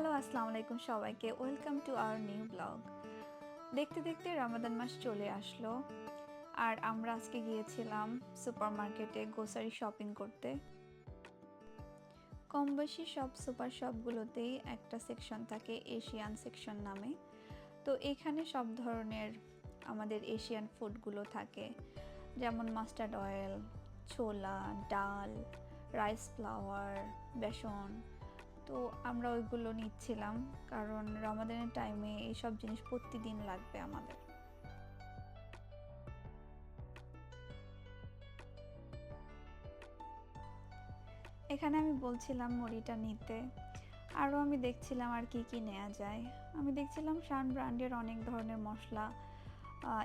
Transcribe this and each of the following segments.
Hello আসসালামু আলাইকুম সবাইকে। Welcome to our new blog দেখতে দেখতে রমাদান মাস চলে আসলো। আর আমরা আজকে গিয়েছিলাম সুপার মার্কেটে গ্রোসারি শপিং করতে। কম বেশি সব সুপার শপগুলোতেই একটা সেকশন থাকে এশিয়ান সেকশন নামে। তো এখানে সব ধরনের আমাদের এশিয়ান ফুডগুলো থাকে। যেমন মাস্টার্ড অয়েল ছোলা, ডাল রাইস ফ্লাওয়ার বেসন। তো আমরা ওইগুলো নিচ্ছিলাম, কারণ রমাদানের টাইমে এইসব জিনিস প্রতিদিন লাগবে আমাদের। এখানে আমি বলছিলাম মুড়িটা নিতে। আরও আমি দেখছিলাম আর কি কি নেওয়া যায়। আমি দেখছিলাম শান ব্র্যান্ডের অনেক ধরনের মশলা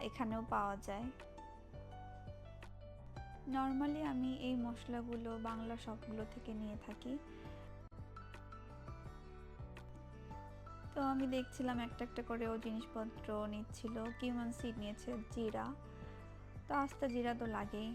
এখানেও পাওয়া যায়। নর্মালি আমি এই মশলাগুলো বাংলা শপগুলো থেকে নিয়ে থাকি। তো আমি দেখছিলাম একটা একটা করে ও জিনিসপত্র নিচ্ছিল কিউমান সিড নিয়েছে, জিরা। তো আস্তে জিরা তো লাগেই।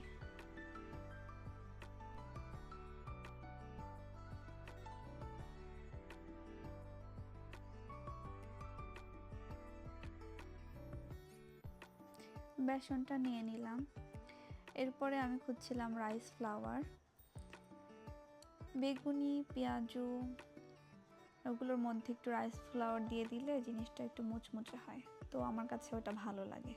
বেসনটা নিয়ে নিলাম। এরপরে আমি খুঁজছিলাম রাইস ফ্লাওয়ার বেগুনি, পেঁয়াজু ওগুলোর মধ্যে একটু রাইস ফ্লাওয়ার দিয়ে দিলে জিনিসটা একটু মুচমুচে হয়। তো আমার কাছে ওটা ভালো লাগে।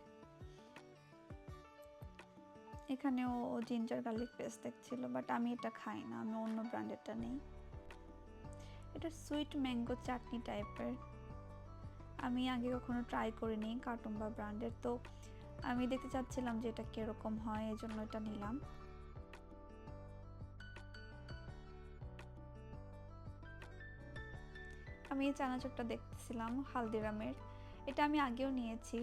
এখানেও জিঞ্জার গার্লিক পেস্ট দেখছিল বাট আমি এটা খাই না, আমি অন্য ব্র্যান্ডেরটা নেই। এটা সুইট ম্যাঙ্গো চাটনি টাইপের আমি আগে কখনো ট্রাই করিনি কার্টুন বা ব্র্যান্ডের, তো আমি দেখতে চাচ্ছিলাম যে এটা কীরকম হয় এই জন্য এটা নিলাম। আমি এই চানাচুরটা দেখতেছিলাম, হালদিরামের। এটা আমি আগেও নিয়েছি।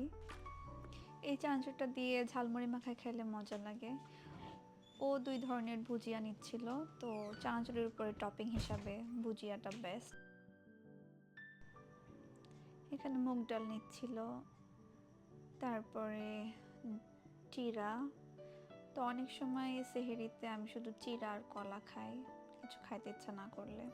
এই চানাচুরটা দিয়ে ঝালমুড়ি মাখায় খেলে মজা লাগে। ও দুই ধরনের ভুজিয়া নিচ্ছিল, তো চানাচুরের উপরে টপিং হিসাবে ভুজিয়াটা বেস্ট এখানে মুগ ডাল নিচ্ছিল, তারপরে চিরা। তো অনেক সময় সেহেরিতে আমি শুধু চিরা আর কলা খাই, কিছু খাইতে ইচ্ছা না করলে।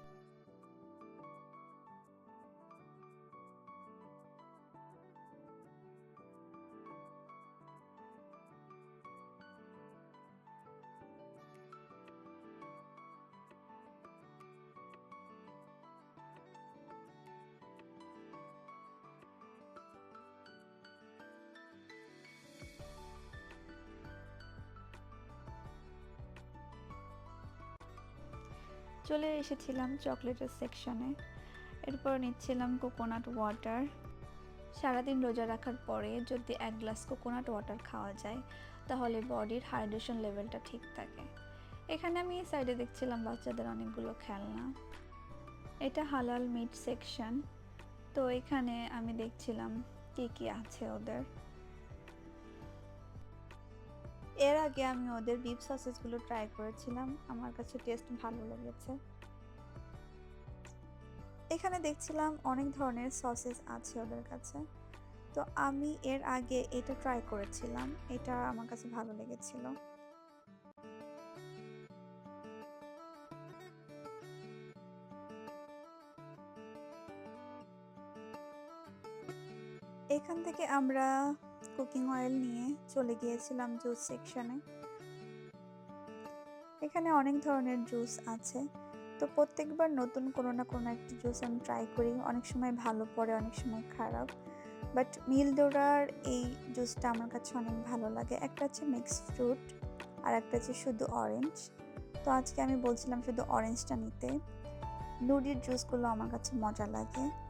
চলে এসেছিলাম চকলেটের সেকশনে। এরপর নিচ্ছিলাম কোকোনাট ওয়াটার। সারাদিন রোজা রাখার পরে যদি এক গ্লাস কোকোনাট ওয়াটার খাওয়া যায়, তাহলে বডির হাইড্রেশন লেভেলটা ঠিক থাকে। এখানে আমি সাইডে দেখছিলাম বাচ্চাদের অনেকগুলো খেলনা। এটা হালাল মিট সেকশন তো এখানে আমি দেখছিলাম কী কী আছে ওদের। এর আগে আমি ওদের বিফ সসেসগুলো ট্রাই করেছিলাম। আমার কাছে টেস্ট ভালো লেগেছে। এখানে দেখছিলাম অনেক ধরনের সসেস আছে ওদের কাছে। তো আমি এর আগে এটা ট্রাই করেছিলাম। এটা আমার কাছে ভালো লেগেছিল। এখান থেকে আমরা কুকিং অয়েল নিয়ে চলে গিয়েছিলাম জুস সেকশনে এখানে অনেক ধরনের জুস আছে। তো প্রত্যেকবার নতুন কোনো না কোনো একটি জুস আমি ট্রাই করি। অনেক সময় ভালো পড়ে, অনেক সময় খারাপ। বাট মিলডোরার এই জুসটা আমার কাছে অনেক ভালো লাগে। একটা হচ্ছে মিক্সড ফ্রুট আর একটা হচ্ছে শুধু অরেঞ্জ তো আজকে আমি বলছিলাম শুধু অরেঞ্জটা নিতে। নুডির জুসগুলো আমার কাছে মজা লাগে।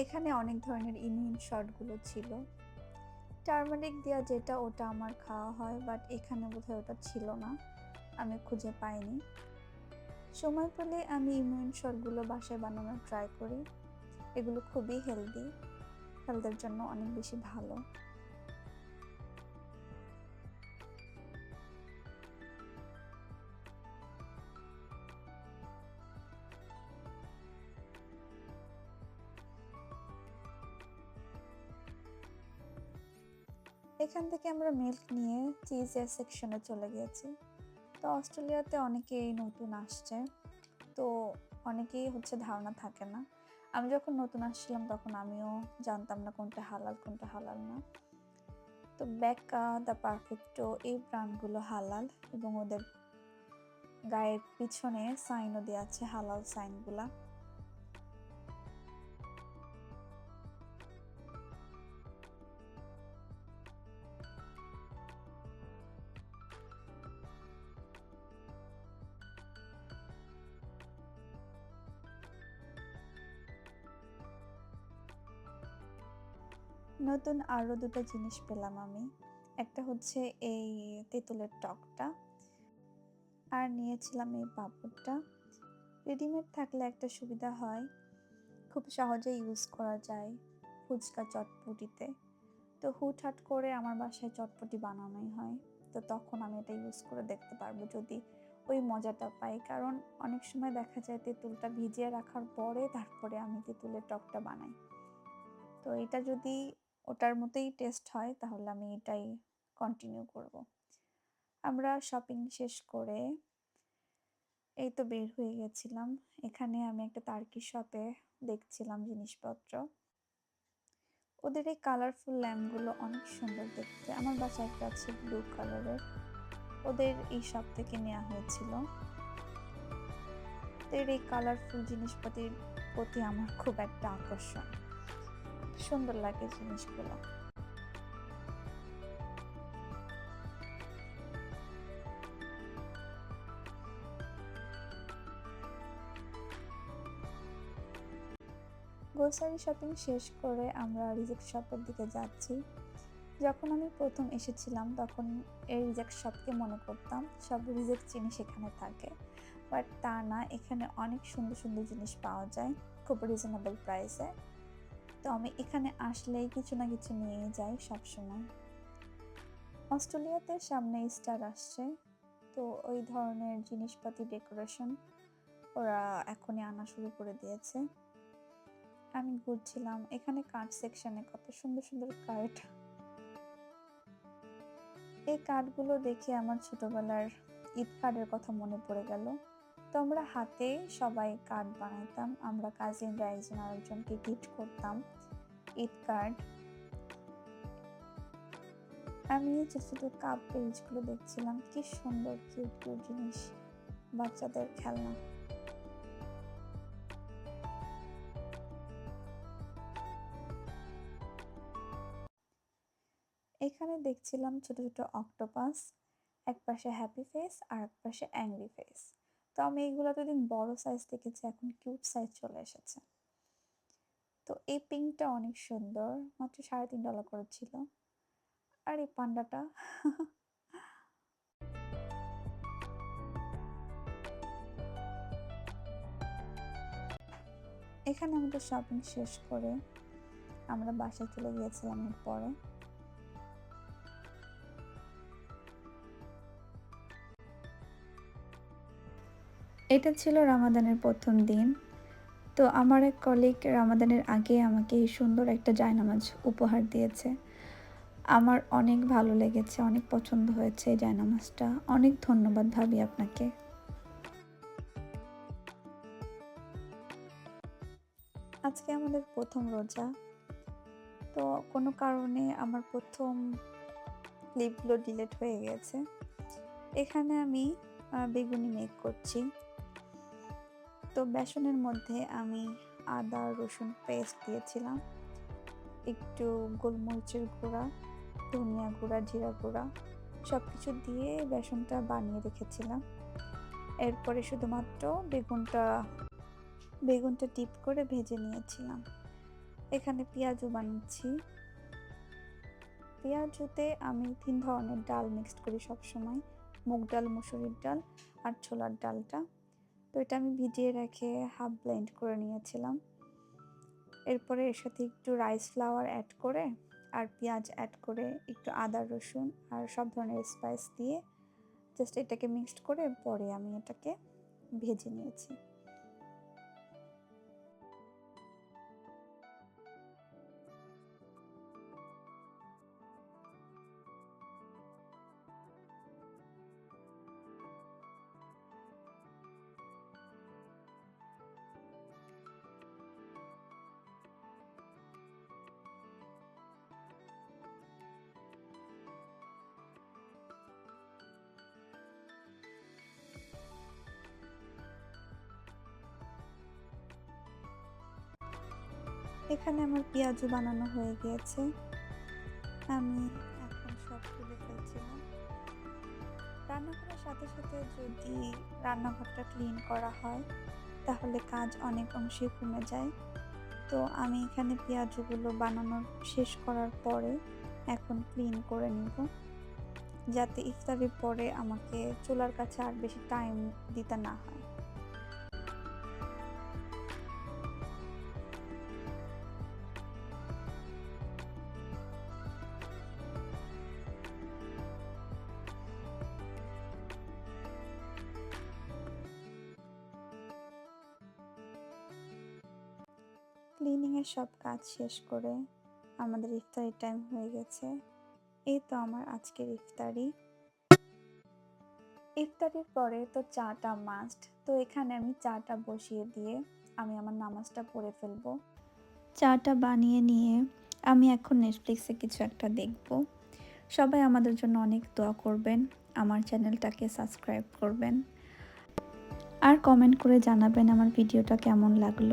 এখানে অনেক ধরনের ইমিউন শটগুলো ছিল। টার্মারিক দেওয়া যেটা ওটা আমার খাওয়া হয় বাট এখানে বোধহয় ওটা ছিল না। আমি খুঁজে পাইনি। সময় পেলে আমি ইমিউন শটগুলো বাসায় বানানোর ট্রাই করি। এগুলো খুবই হেলদি হেলথের জন্য অনেক বেশি ভালো। এখান থেকে আমরা মিল্ক নিয়ে চিজের সেকশনে চলে গিয়েছি তো অস্ট্রেলিয়াতে অনেকেই নতুন আসছে, তো অনেকেই হচ্ছে ধারণা থাকে না। আমি যখন নতুন আসছিলাম তখন আমিও জানতাম না কোনটা হালাল কোনটা হালাল না। তো ব্যাকা দ্য পারফেক্টো এই ব্র্যান্ডগুলো হালাল এবং ওদের গায়ের পিছনে সাইনও দেওয়া আছে হালাল সাইনগুলা নতুন আরও দুটো জিনিস পেলাম আমি। একটা হচ্ছে এই তেঁতুলের টকটা। আর নিয়েছিলাম এই পাঁপড়টা। রেডিমেড থাকলে একটা সুবিধা হয়। খুব সহজে ইউজ করা যায় ফুচকা চটপটিতে। তো হুটহাট করে আমার বাসায় চটপটি বানানোই হয়। তো তখন আমি এটা ইউজ করে দেখতে পারব যদি ওই মজাটা পাই। কারণ অনেক সময় দেখা যায় তেঁতুলটা ভিজিয়ে রাখার পরে তারপরে আমি তেঁতুলের টকটা বানাই। তো এটা যদি ওটার মতোই টেস্ট হয়, তাহলে আমি এটাই কন্টিনিউ করব। আমরা শপিং শেষ করে এই তো বের হয়ে গেছিলাম। এখানে আমি একটা তার্কি শপে দেখছিলাম জিনিসপত্র। ওদের এই কালারফুল ল্যাম্পগুলো অনেক সুন্দর দেখতে। আমার বাসায় একটা আছে ব্লু কালারের ওদের এই শপ থেকে নেওয়া হয়েছিল। ওদের এই কালারফুল জিনিসপাতির প্রতি আমার খুব একটা আকর্ষণ। সুন্দর লাগে জিনিসগুলো। গ্রোসারি শপিং শেষ করে আমরা রিজেক্ট শপের দিকে যাচ্ছি। যখন আমি প্রথম এসেছিলাম, তখন এই রিজেক্ট শপকে মনে করতাম, সব রিজেক্ট জিনিস এখানে থাকে। বাট তা না, এখানে অনেক সুন্দর সুন্দর জিনিস পাওয়া যায়, খুব রিজনেবল প্রাইসে তো আমি এখানে আসলেই কিছু না কিছু নিয়ে যাই সবসময়। অস্ট্রেলিয়াতে সামনে স্টার আসছে, তো ওই ধরনের জিনিসপাতি ডেকোরেশন ওরা এখনই আনা শুরু করে দিয়েছে। আমি ঘুরছিলাম, এখানে কার্ড সেকশনে কত সুন্দর সুন্দর কার্ড এই কার্ডগুলো দেখে আমার ছোটবেলার ঈদ কার্ডের কথা মনে পড়ে গেল। তো আমরা হাতে সবাই কার্ড বানাইতাম। আমরা কাজিনরা একজন আরেকজনকে গিফট করতাম। ঈদ কার্ড আমি ছোট ছোট কাপ পেজগুলো দেখছিলাম, কি সুন্দর কিউট কিউট জিনিস। বাচ্চাদের খেলনা। এখানে দেখছিলাম ছোট ছোট অক্টোপাস এক পাশে হ্যাপি ফেস আর এক পাশে অ্যাংরি ফেস তো আমি এইগুলো তো দিন বড় সাইজ দেখেছি, এখন কিউট সাইজ চলে এসেছে। তো এই পিঙ্কটা অনেক সুন্দর, মাত্র সাড়ে তিন ডলার করেছিল আর এই পান্ডাটা এখানে আমাদের শপিং শেষ করে আমরা বাসায় চলে গিয়েছিলাম পরে এটা ছিল রামাদানের প্রথম দিন। তো আমার এক কলিগ রামাদানের আগে আমাকে এই সুন্দর একটা জায়নামাজ উপহার দিয়েছে। আমার অনেক ভালো লেগেছে, অনেক পছন্দ হয়েছে এই জায়নামাজটা। অনেক ধন্যবাদ ভাবি আপনাকে। আজকে আমাদের প্রথম রোজা। তো কোনো কারণে আমার প্রথম ক্লিপগুলো ডিলেট হয়ে গেছে। এখানে আমি বেগুনি মেক করছি। তো বেসনের মধ্যে আমি আদা, রসুন পেস্ট দিয়েছিলাম। একটু গোলমরিচের গুঁড়া, ধনিয়া গুঁড়া, জিরা গুঁড়া সব কিছু দিয়ে বেসনটা বানিয়ে রেখেছিলাম। এরপরে শুধুমাত্র বেগুনটা বেগুনটা টিপ করে ভেজে নিয়েছিলাম। এখানে পেঁয়াজও বানাচ্ছি পেঁয়াজুতে আমি তিন ধরনের ডাল মিক্সড করি সবসময়। মুগ ডাল, মুসুরির ডাল আর ছোলার ডালটা। তো এটা আমি ভিজিয়ে রেখে হাফ ব্লেন্ড করে নিয়েছিলাম। এরপরে এর সাথে একটু রাইস ফ্লাওয়ার অ্যাড করে আর পেঁয়াজ অ্যাড করে একটু আদা, রসুন আর সব ধরনের স্পাইস দিয়ে জাস্ট এটাকে মিক্সড করে পরে আমি এটাকে ভেজে নিয়েছি। এখানে আমার পেঁয়াজু বানানো হয়ে গিয়েছে। আমি এখন সব তুলে ফেলছিলাম। রান্না করার সাথে সাথে যদি রান্নাঘরটা ক্লিন করা হয়, তাহলে কাজ অনেক অংশে কমে যায়। তো আমি এখানে পেঁয়াজগুলো বানানোর শেষ করার পরে এখন ক্লিন করে নিব। যাতে ইফতারির পরে আমাকে চুলার কাছে আর বেশি টাইম দিতে না হয়। ক্লিনিংয়ের সব কাজ শেষ করে আমাদের ইফতারি টাইম হয়ে গেছে। এই তো আমার আজকের ইফতারি। ইফতারির পরে তো চাটা মাস্ট তো এখানে আমি চাটা বসিয়ে দিয়ে আমি আমার নামাজটা পড়ে ফেলব। চাটা বানিয়ে নিয়ে আমি এখন নেটফ্লিক্সে কিছু একটা দেখব। সবাই আমাদের জন্য অনেক দোয়া করবেন, আমার চ্যানেলটাকে সাবস্ক্রাইব করবেন। আর কমেন্ট করে জানাবেন আমার ভিডিওটা কেমন লাগল।